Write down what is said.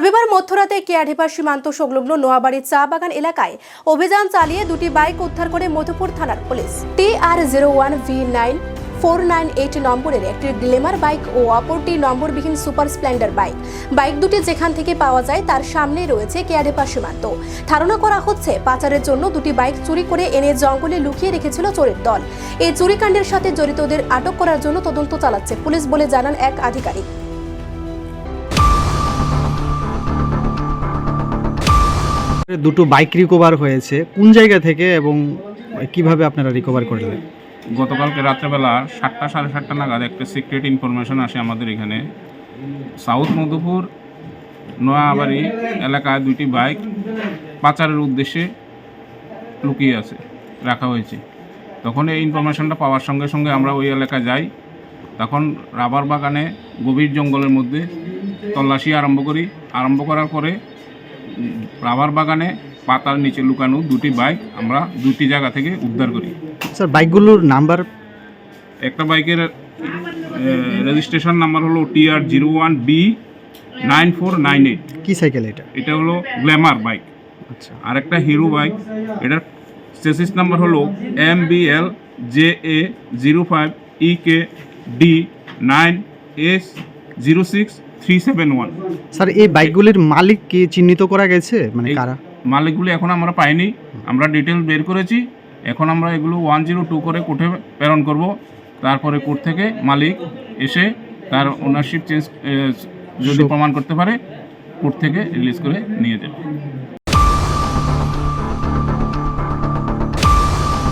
রবিবার মধ্যরাতে কেয়াঢেপা সীমান্ত সংলগ্ন নোয়াবাড়ি চা বাগান এলাকায় অভিযান চালিয়ে দুটি বাইক উদ্ধার করে মধুপুর থানার police. T R zero one V nine four nine eight নম্বরের একটি গ্লেমার বাইক ও অপরটি নম্বরবিহীন সুপার স্প্লেন্ডার বাইক। বাইক দুটি যেখান থেকে পাওয়া যায় তার সামনে রয়েছে কেয়াঢেপা সীমান্ত। ধারণা করা হচ্ছে পাচারের জন্য দুটি বাইক চুরি করে এনে জঙ্গলে লুকিয়ে রেখেছিল চোরের দল। এই চুরিকাণ্ডের সাথে জড়িতদের আটক করার জন্য তদন্ত চালাচ্ছে পুলিশ বলে জানান এক আধিকারিক। দুটো বাইক রিকভার হয়েছে। কোন জায়গা থেকে এবং কীভাবে আপনারা রিকভার করলেন? গতকালকে রাত্রেবেলা সাতটা, সাড়ে সাতটা নাগাদ একটা সিক্রেট ইনফরমেশন আসে আমাদের এখানে। সাউথ মধুপুর নোয়াবাড়ি এলাকায় দুটি বাইক পাচারের উদ্দেশ্যে লুকিয়ে আছে, রাখা হয়েছে। তখন এই ইনফরমেশনটা পাওয়ার সঙ্গে সঙ্গে আমরা ওই এলাকায় যাই। তখন রাবার বাগানে গভীর জঙ্গলের মধ্যে তল্লাশি আরম্ভ করি। আরম্ভ করার পরে রাবার বাগানে পাতার নিচে লুকানো দুটি বাইক আমরা দুটি জায়গা থেকে উদ্ধার করি। স্যার বাইকগুলোর নাম্বার? একটা বাইকের রেজিস্ট্রেশন নাম্বার হলো TR zero one B nine four nine eight কি সাইকেল এটা? এটা হলো গ্ল্যামার বাইক। আচ্ছা। আর একটা হিরো বাইক। এটার চেসিস নাম্বার হলো M B L J A zero five E K D nine S zero six three seven one. Sir এই বাইকগুলির মালিক কি চিহ্নিত করা গেছে? মানে কারা? মালিকগুলো এখন আমরা পাইনি। আমরা ডিটেল বের করেছি। এখন আমরা এগুলো ওয়ান জিরো টু করে কোর্টে প্রেরণ করব। তারপরে কোর্ট থেকে মালিক এসে তার ওনারশিপ চেঞ্জ যদি প্রমাণ করতে পারে কোর্ট থেকে রিলিজ করে নিয়ে যাবে।